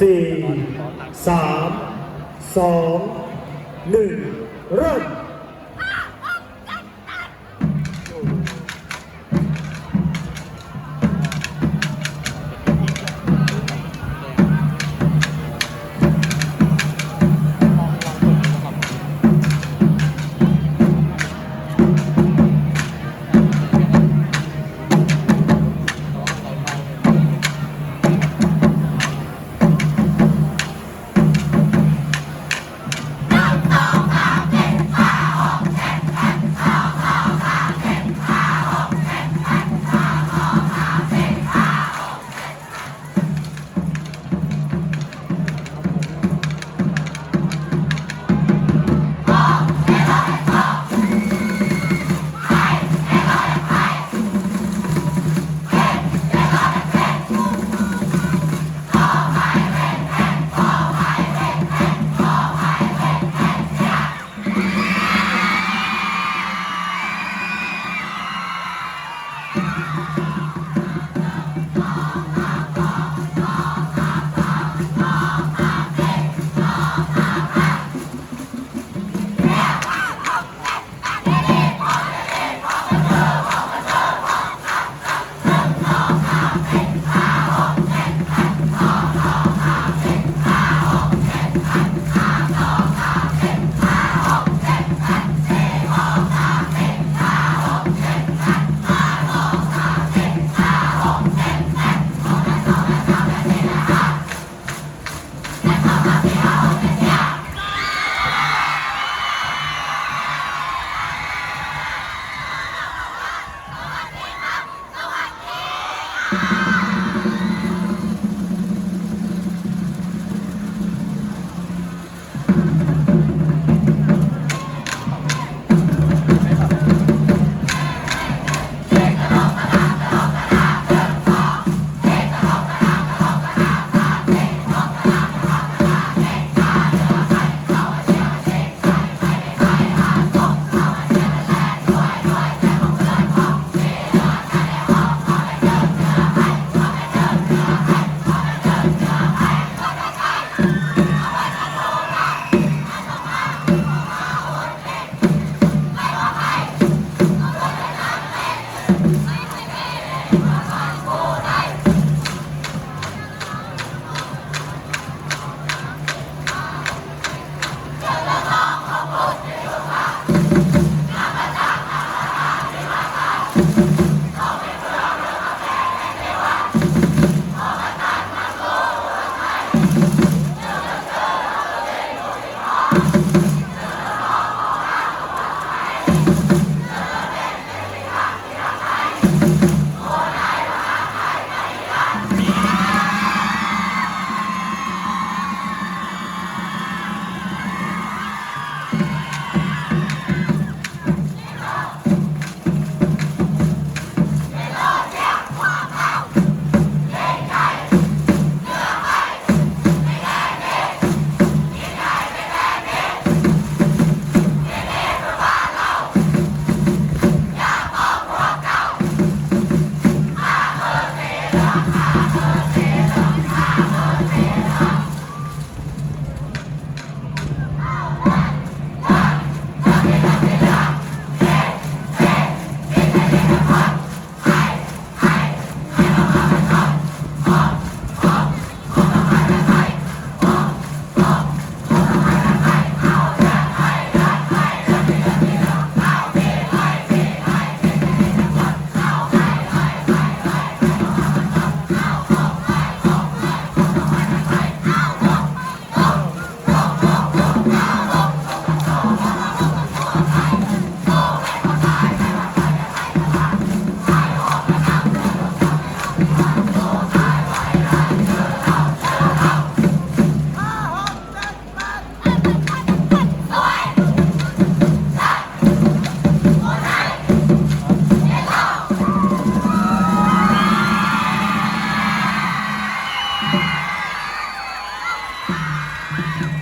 สี่สามสองหนึ่งเริ่ม Yeah.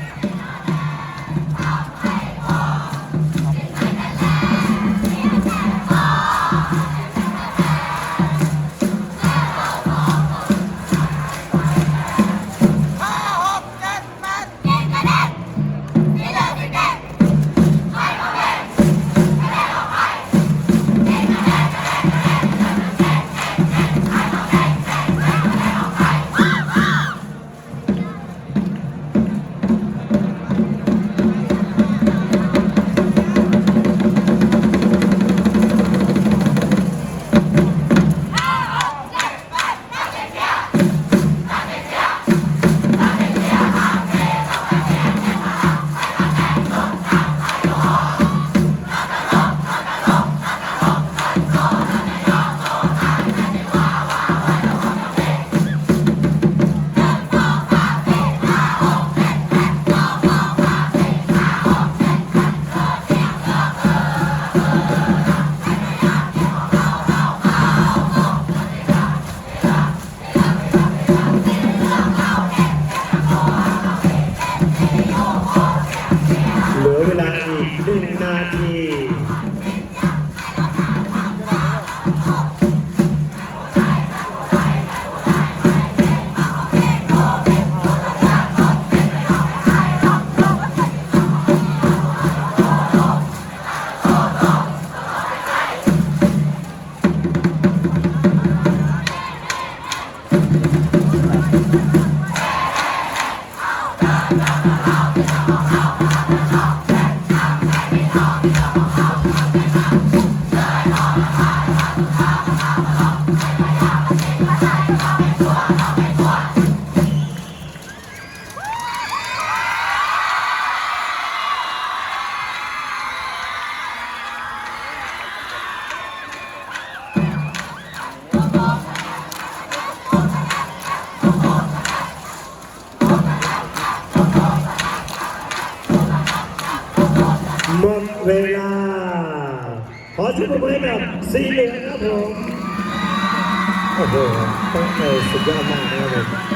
เวลา ขอเชิญปรบมือให้กับสีเหลืองครับผม โอ้โหต้องเออสุดยอดมากนะครับผม